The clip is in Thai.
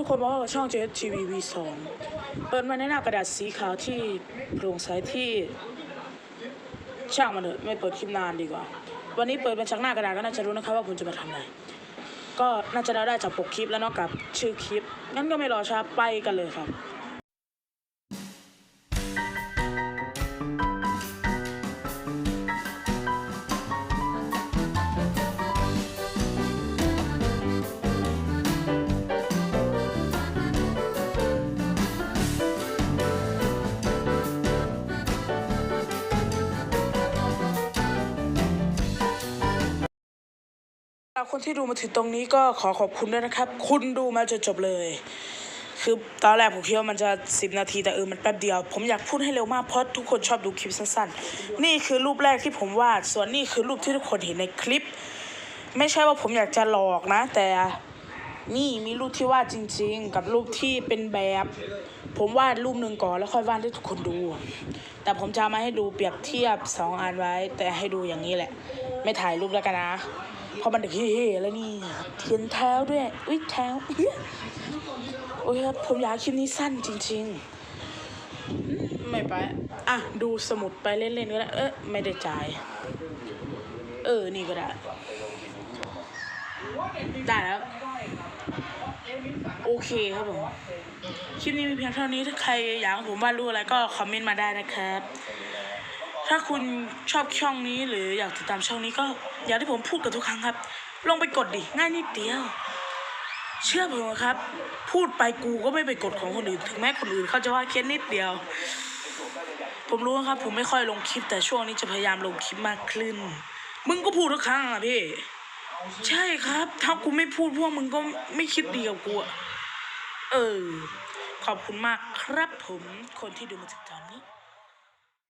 มาพบกับช่อง JTV V2 เปิดมาในหน้ากระดาษสีขาวที่โปร่งใสที่ช่างมันเถอะไม่เปิดคลิปนานดีกว่า วันนี้เปิดเป็นชักหน้ากระดาษก็น่าจะรู้นะครับว่าผมจะมาทำอะไรก็น่าจะได้จากปกคลิปแล้วนอกกับชื่อคลิปงั้นก็ไม่รอช้าไปกันเลยครับ รับคนที่ดูมาถึงตรงนี้ก็ขอขอบคุณด้วยนะครับ คุณดูมาจนจบเลย คือตอนแรกผมคิดว่ามันจะสิบนาทีแต่เออมันแป๊บเดียว ผมอยากพูดให้เร็วมากเพราะทุกคนชอบดูคลิปสั้นๆ นี่คือรูปแรกที่ผมวาด ส่วนนี่คือรูปที่ทุกคนเห็นในคลิป ไม่ใช่ว่าผมอยากจะหลอกนะ แต่นี่มีรูปที่วาดจริง ๆ กับรูปที่เป็นแบบ ผมวาดรูปหนึ่งก่อนแล้วค่อยวาดให้ทุกคนดู แต่ผมจะมาให้ดูเปรียบเทียบสองอันไว้ แต่ให้ดูอย่างนี้แหละ ไม่ถ่ายรูปแล้วกันนะ พราะมันเด็กเฮ่ๆแล้วนี่เทียนเท้าด้วย อุ้ยเท้าโอ้ยครับผมอยากคลิปนี้สั้นจริง ๆ ไม่ไป อะ ดูสมุดไปเล่นๆก็ได้ เออไม่ได้จ่าย เออ นี่ก็ได้ ได้แล้ว โอเคครับผม คลิปนี้มีเพียงเท่านี้ ถ้าใครอยากผมวาดรูปอะไรก็คอมเมนต์มาได้นะครับ ถ้าคุณชอบช่องนี้หรืออยากติดตามช่องนี้ก็อย่างที่ผมพูดกับทุกครั้งครับ ลงไปกดดิง่ายนิดเดียว เชื่อผมครับ พูดไปกูก็ไม่ไปกดของคนอื่น ถึงแม้คนอื่นเขาจะว่าแค่นิดเดียว ผมรู้ครับ ผมไม่ค่อยลงคลิปแต่ช่วงนี้จะพยายามลงคลิปมากขึ้น มึงก็พูดทุกครั้งอะพี่ใช่ครับ ถ้ากูไม่พูดพวกมึงก็ไม่คิดดีกับกูอะเออ ขอบคุณมากครับผมคนที่ดูมาถึงตอนนี้